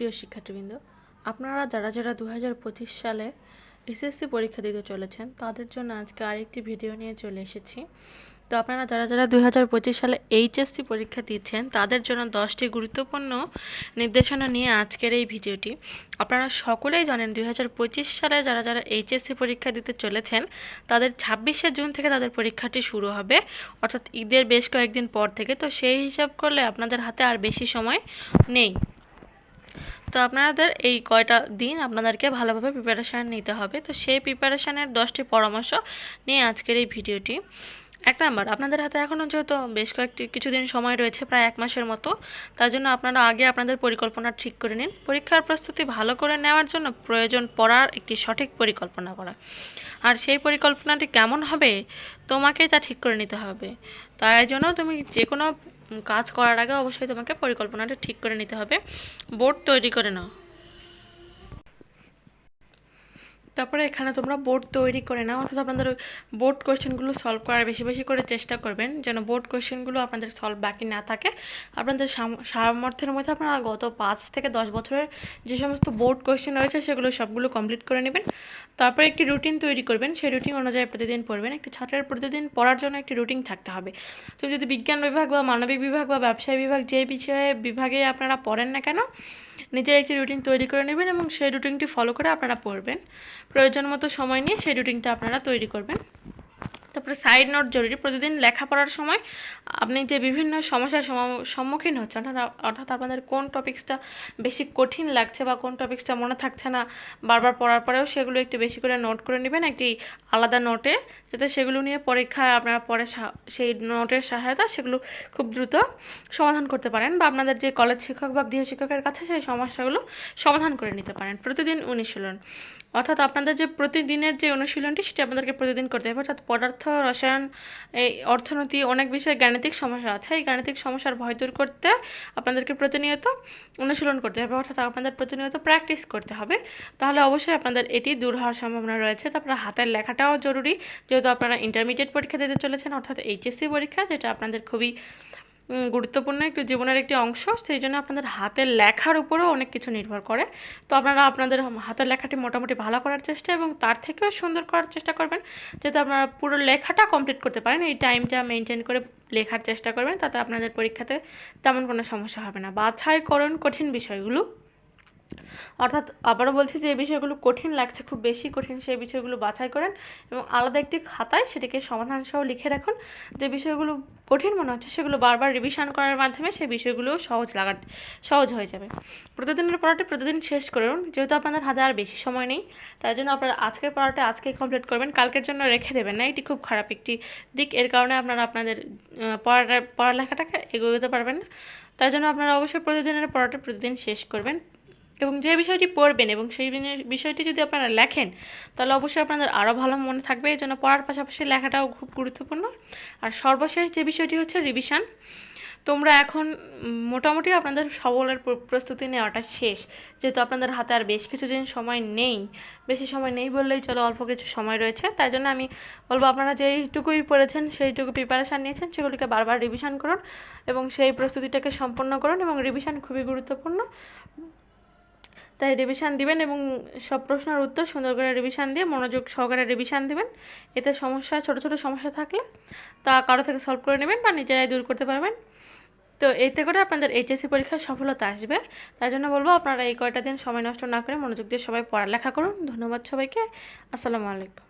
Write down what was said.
প্রিয় শিক্ষার্থীবৃন্দ, আপনারা যারা যারা দু হাজার পঁচিশ সালে এসএসসি পরীক্ষা দিতে চলেছেন, তাদের জন্য আজকে আরেকটি ভিডিও নিয়ে চলে এসেছি। তো আপনারা যারা যারা দু হাজার পঁচিশ সালে এইচএসসি পরীক্ষা দিচ্ছেন, তাদের জন্য দশটি গুরুত্বপূর্ণ নির্দেশনা নিয়ে আজকের এই ভিডিওটি। আপনারা সকলেই জানেন দুই হাজার পঁচিশ সালে যারা যারা এইচএসসি পরীক্ষা দিতে চলেছেন, তাদের ছাব্বিশে জুন থেকে তাদের পরীক্ষাটি শুরু হবে। অর্থাৎ ঈদের বেশ কয়েকদিন পর থেকে, তো সেই হিসাব করলে আপনাদের হাতে আর বেশি সময় নেই। তো আপনাদের এই কয়টা দিন আপনাদেরকে ভালোভাবে প্রিপারেশান নিতে হবে। তো সেই প্রিপারেশানের দশটি পরামর্শ নিয়ে আজকের এই ভিডিওটি। এক নাম্বার, আপনাদের হাতে এখনও যেহেতু বেশ কয়েকটি, কিছুদিন সময় রয়েছে, প্রায় এক মাসের মতো, তার জন্য আপনারা আগে আপনাদের পরিকল্পনা ঠিক করে নিন। পরীক্ষার প্রস্তুতি ভালো করে নেওয়ার জন্য প্রয়োজন পড়ার একটি সঠিক পরিকল্পনা করা। আর সেই পরিকল্পনাটি কেমন হবে, তোমাকেই তা ঠিক করে নিতে হবে। তাই জন্য তুমি যে কোনো কাজ করার আগে অবশ্যই তোমাকে পরিকল্পনাটা ঠিক করে নিতে হবে। বোর্ড তৈরি করে নাও। তারপরে এখানে তোমরা বোর্ড তৈরি করে নাও, অর্থাৎ আপনাদের বোর্ড কোয়েশ্চেনগুলো সলভ করার বেশি বেশি করে চেষ্টা করবেন, যেন বোর্ড কোয়েশ্চেনগুলো আপনাদের সলভ বাকি না থাকে। আপনাদের সামর্থ্যের মধ্যে আপনারা গত পাঁচ থেকে দশ বছরের যে সমস্ত বোর্ড কোয়েশ্চেন রয়েছে, সেগুলো সবগুলো কমপ্লিট করে নেবেন। তারপরে একটি রুটিন তৈরি করবেন, সেই রুটিন অনুযায়ী প্রতিদিন পড়বেন। একটি ছাত্রের প্রতিদিন পড়ার জন্য একটি রুটিন থাকতে হবে। তো যদি বিজ্ঞান বিভাগ বা মানবিক বিভাগ বা ব্যবসায় বিভাগ যে বিষয়ে বিভাগে আপনারা পড়েন না কেন নিজের একটি রুটিন তৈরি করে নেবেন এবং সেই রুটিনটি ফলো করে আপনারা পড়বেন। প্রয়োজন মতো সময় নিয়ে সেই রুটিনটা আপনারা তৈরি করবেন। তারপরে সাইড নোট জরুরি, প্রতিদিন লেখাপড়ার সময় আপনি যে বিভিন্ন সমস্যার সম্মুখীন হচ্ছেন, অর্থাৎ অর্থাৎ আপনাদের কোন টপিক্সটা বেশি কঠিন লাগছে বা কোন টপিক্সটা মনে থাকছে না, বারবার পড়ার পরেও সেগুলো একটু বেশি করে নোট করে নেবেন। একটি আলাদা নোটে যাতে সেগুলো নিয়ে পরীক্ষায় আপনারা পরে সেই নোটের সহায়তা সেগুলো খুব দ্রুত সমাধান করতে পারেন বা আপনাদের যে কলেজ শিক্ষক বা গৃহ শিক্ষকের কাছে সেই সমস্যাগুলো সমাধান করে নিতে পারেন। প্রতিদিন অনুশীলন। অর্থাৎ আপনাদের যে প্রতিদিনের যে অনুশীলনটি সেটি আপনাদেরকে প্রতিদিন করতে হবে। অর্থাৎ পদার্থ, রসায়ন, এই অর্থনীতি অনেক বিষয়ে গাণিতিক সমস্যা আছে। এই গাণিতিক সমস্যার ভয় দূর করতে আপনাদেরকে প্রতিনিয়ত অনুশীলন করতে হবে। অর্থাৎ আপনাদের প্রতিনিয়ত প্র্যাকটিস করতে হবে। তাহলে অবশ্যই আপনাদের এটি দূর হওয়ার সম্ভাবনা রয়েছে। তারপরে হাতের লেখাটাও জরুরি। যেহেতু আপনারা ইন্টারমিডিয়েট পরীক্ষা দিতে চলেছেন, অর্থাৎ এইচএসসি পরীক্ষা, যেটা আপনাদের খুবই গুরুত্বপূর্ণ একটু জীবনের একটি অংশ, সেই জন্য আপনাদের হাতের লেখার উপরেও অনেক কিছু নির্ভর করে। তো আপনারা আপনাদের হাতের লেখাটি মোটামুটি ভালো করার চেষ্টা এবং তার থেকেও সুন্দর করার চেষ্টা করবেন, যাতে আপনারা পুরো লেখাটা কমপ্লিট করতে পারেন। এই টাইমটা মেনটেন করে লেখার চেষ্টা করবেন, তাতে আপনাদের পরীক্ষাতে তেমন কোনো সমস্যা হবে না। বাছাই করুন কঠিন বিষয়গুলো অর্থাৎ আবারও বলছি যে বিষয়গুলো কঠিন লাগছে, খুব বেশি কঠিন সেই বিষয়গুলো বাছাই করেন এবং আলাদা একটি খাতায় সেটিকে সমাধান সহ লিখে রাখুন। যে বিষয়গুলো কঠিন মনে হচ্ছে সেগুলো বারবার রিভিশন করার মাধ্যমে সেই বিষয়গুলোও সহজ লাগা, সহজ হয়ে যাবে। প্রতিদিনের পড়াটি প্রতিদিন শেষ করুন যেহেতু আপনাদের হাতে আর বেশি সময় নেই, তাই জন্য আপনারা আজকের পড়াটা আজকেই কমপ্লিট করবেন। কালকের জন্য রেখে দেবেন না, এটি খুব খারাপ একটি দিক, এর কারণে আপনারা আপনাদের পড়াটা পড়ালেখাটাকে এগোতে পারবেন না। তাই জন্য আপনারা অবশ্যই প্রতিদিনের পড়াটা প্রতিদিন শেষ করবেন। এবং যে বিষয়টি পড়বেন এবং সেই বিষয়টি যদি আপনারা লেখেন, তাহলে অবশ্যই আপনাদের আরও ভালো মনে থাকবে। এই জন্য পড়ার পাশাপাশি লেখাটাও খুব গুরুত্বপূর্ণ। আর সর্বশেষ যে বিষয়টি হচ্ছে রিভিশন তোমরা এখন মোটামুটি আপনাদের সবলের প্রস্তুতি নেওয়াটা শেষ। যেহেতু আপনাদের হাতে আর বেশ কিছু দিন সময় নেই, বেশি সময় নেই বললেই চলো অল্প কিছু সময় রয়েছে। তাই জন্য আমি বলব, আপনারা যেইটুকুই পড়েছেন, সেইটুকু প্রিপারেশান নিয়েছেন। সেগুলিকে বারবার রিভিশন করুন এবং সেই প্রস্তুতিটাকে সম্পন্ন করুন এবং রিভিশন খুবই গুরুত্বপূর্ণ। তাই রিভিশান দিবেন এবং সব প্রশ্নের উত্তর সুন্দর করে রিভিশান দিয়ে মনোযোগ সহকারে রিভিশান দিবেন। এতে সমস্যা, ছোট ছোট সমস্যা থাকলে তা কারও থেকে সলভ করে নেবেন বা নিজেরাই দূর করতে পারবেন। তো এতে করে আপনাদের এইচএসসি পরীক্ষায় সফলতা আসবে। তাই জন্য বলব আপনারা এই কয়টা দিন সময় নষ্ট না করে মনোযোগ দিয়ে সবাই পড়ালেখা করুন। ধন্যবাদ সবাইকে। আসসালামু আলাইকুম।